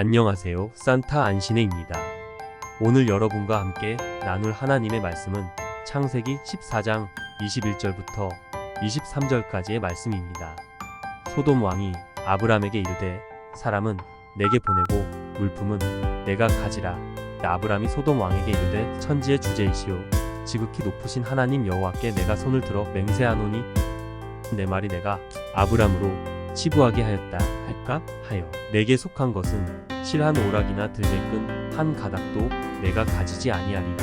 안녕하세요. 산타 안신혜입니다. 오늘 여러분과 함께 나눌 하나님의 말씀은 창세기 14장 21절부터 23절까지의 말씀입니다. 소돔 왕이 아브람에게 이르되 사람은 내게 보내고 물품은 내가 가지라. 아브람이 소돔 왕에게 이르되 천지의 주제이시오 지극히 높으신 하나님 여호와께 내가 손을 들어 맹세하노니 내 말이 내가 아브람으로 치부하게 하였다 할까 하여 내게 속한 것은 실한 오락이나 들매끈 한 가닥도 내가 가지지 아니하리라.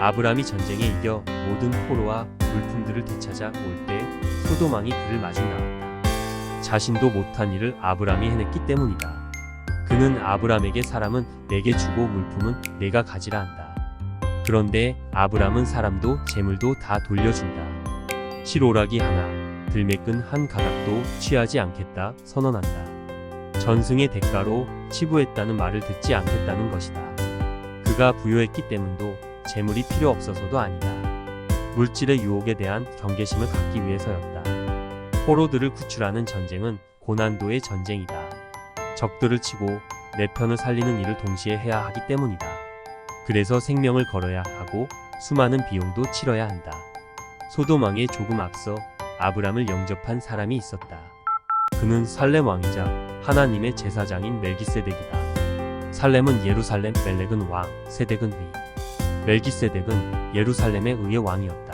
아브람이 전쟁에 이겨 모든 포로와 물품들을 되찾아 올 때 소도망이 그를 마중 나왔다. 자신도 못한 일을 아브람이 해냈기 때문이다. 그는 아브람에게 사람은 내게 주고 물품은 내가 가지라 한다. 그런데 아브람은 사람도 재물도 다 돌려준다. 실오락이 하나 들매끈 한 가닥도 취하지 않겠다 선언한다. 전승의 대가로 치부했다는 말을 듣지 않겠다는 것이다. 그가 부여했기 때문도 재물이 필요 없어서도 아니다. 물질의 유혹에 대한 경계심을 갖기 위해서였다. 포로들을 구출하는 전쟁은 고난도의 전쟁이다. 적들을 치고 내 편을 살리는 일을 동시에 해야 하기 때문이다. 그래서 생명을 걸어야 하고 수많은 비용도 치러야 한다. 소돔왕에 조금 앞서 아브람을 영접한 사람이 있었다. 그는 살렘 왕이자 하나님의 제사장인 멜기세덱이다. 살렘은 예루살렘, 멜렉은 왕, 세덱은 의. 멜기세덱은 예루살렘의 의의 왕이었다.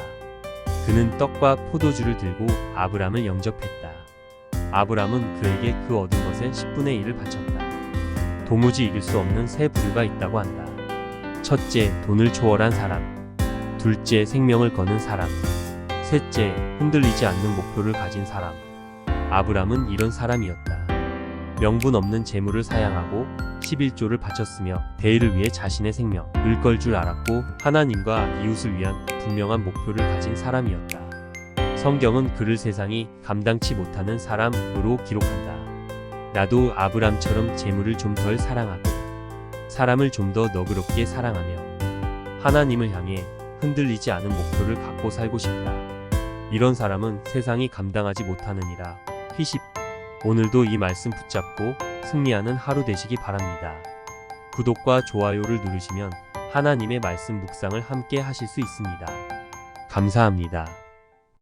그는 떡과 포도주를 들고 아브람을 영접했다. 아브람은 그에게 그 얻은 것의 10분의 1을 바쳤다. 도무지 이길 수 없는 세 부류가 있다고 한다. 첫째, 돈을 초월한 사람. 둘째, 생명을 거는 사람. 셋째, 흔들리지 않는 목표를 가진 사람. 아브람은 이런 사람이었다. 명분 없는 재물을 사양하고 11조를 바쳤으며 대의를 위해 자신의 생명, 을 걸 줄 알았고 하나님과 이웃을 위한 분명한 목표를 가진 사람이었다. 성경은 그를 세상이 감당치 못하는 사람으로 기록한다. 나도 아브람처럼 재물을 좀 덜 사랑하고 사람을 좀 더 너그럽게 사랑하며 하나님을 향해 흔들리지 않은 목표를 갖고 살고 싶다. 이런 사람은 세상이 감당하지 못하느니라. 피십. 오늘도 이 말씀 붙잡고 승리하는 하루 되시기 바랍니다. 구독과 좋아요를 누르시면 하나님의 말씀 묵상을 함께 하실 수 있습니다. 감사합니다.